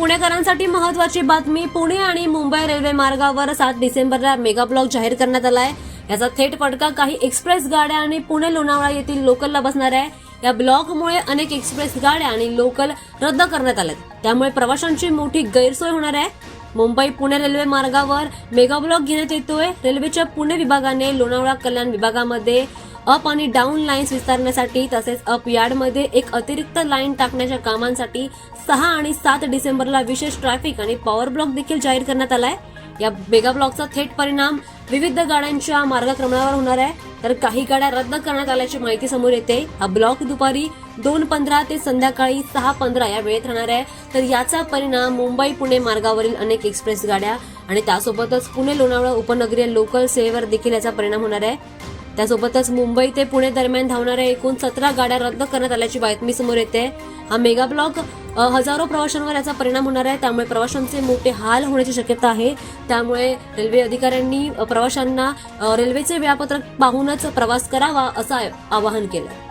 पुणेकरांसाठी महत्वाची बातमी पुणे आणि मुंबई रेल्वे मार्गावर सात डिसेंबरला मेगा ब्लॉक जाहीर करण्यात आला आहे. याचा थेट फटका काही एक्सप्रेस गाड्या आणि पुणे लोणावळा येथील लोकलला बसणार आहे. या ब्लॉकमुळे अनेक एक्सप्रेस गाड्या आणि लोकल रद्द करण्यात आल्यात त्यामुळे प्रवाशांची मोठी गैरसोय होणार आहे. मुंबई पुणे रेल्वे मार्गावर मेगाब्लॉक घेण्यात येतोय. रेल्वेच्या पुणे विभागाने लोणावळा कल्याण विभागामध्ये अप आणि डाऊन लाईन्स विस्तारण्यासाठी तसेच अप यार्डमध्ये एक अतिरिक्त लाईन टाकण्याच्या कामांसाठी सहा आणि सात डिसेंबरला विशेष ट्रॅफिक आणि पॉवर ब्लॉक देखील जाहीर करण्यात आलाय. या मेगा ब्लॉकचा थेट परिणाम विविध गाड्यांच्या मार्गक्रमणावर होणार आहे. तर काही गाड्या रद्द करण्यात आल्याची माहिती समोर येते. हा ब्लॉक दुपारी दोन पंधरा ते संध्याकाळी सहा पंधरा या वेळेत राहणार आहे. तर याचा परिणाम मुंबई पुणे मार्गावरील अनेक एक्सप्रेस गाड्या आणि त्यासोबतच पुणे लोणावळा उपनगरीय लोकल सेवेवर देखील याचा परिणाम होणार आहे. त्यासोबतच मुंबई ते पुणे दरम्यान धावणाऱ्या एकूण सतरा गाड्या रद्द करण्यात आल्याची बातमी समोर येते. हा मेगा ब्लॉक हजारो प्रवाशांवर याचा परिणाम होणार आहे. त्यामुळे प्रवाशांचे मोठे हाल होण्याची शक्यता आहे. त्यामुळे रेल्वे अधिकाऱ्यांनी प्रवाशांना रेल्वेचे वेळापत्रक पाहूनच प्रवास करावा असं आवाहन केलं.